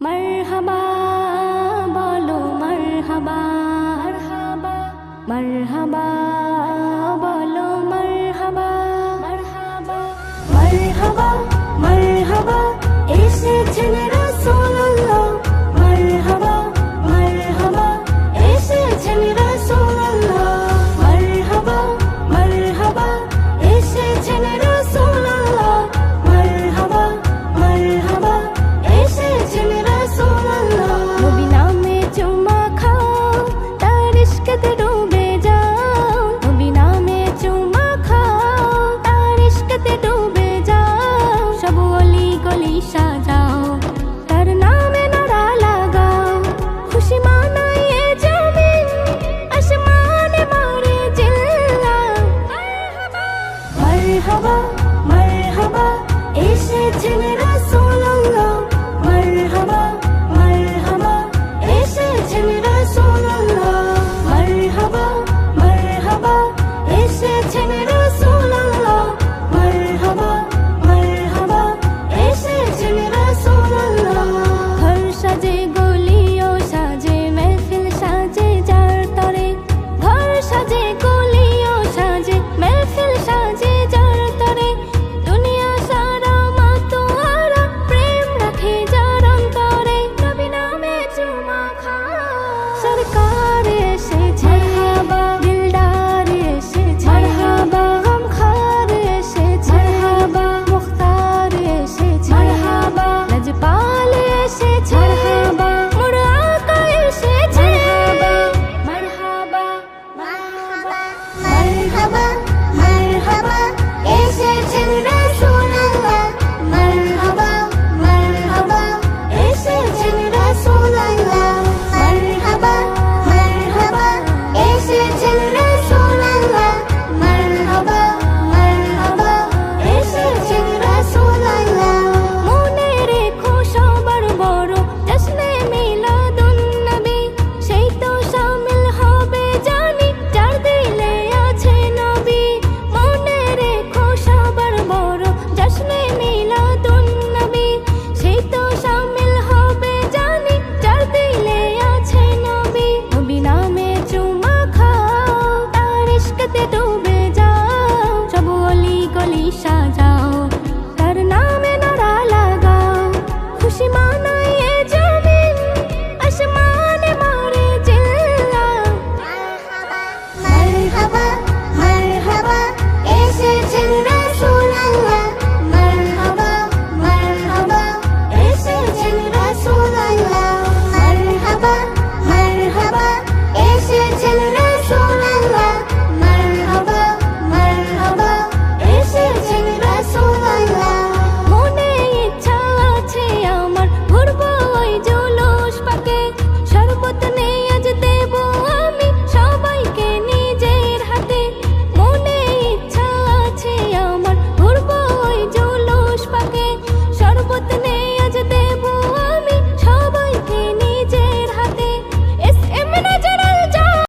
মারহাবা বলো মারহাবা মারহাবা বলো মারহাবা মারহাবা মারহাবা। 吧。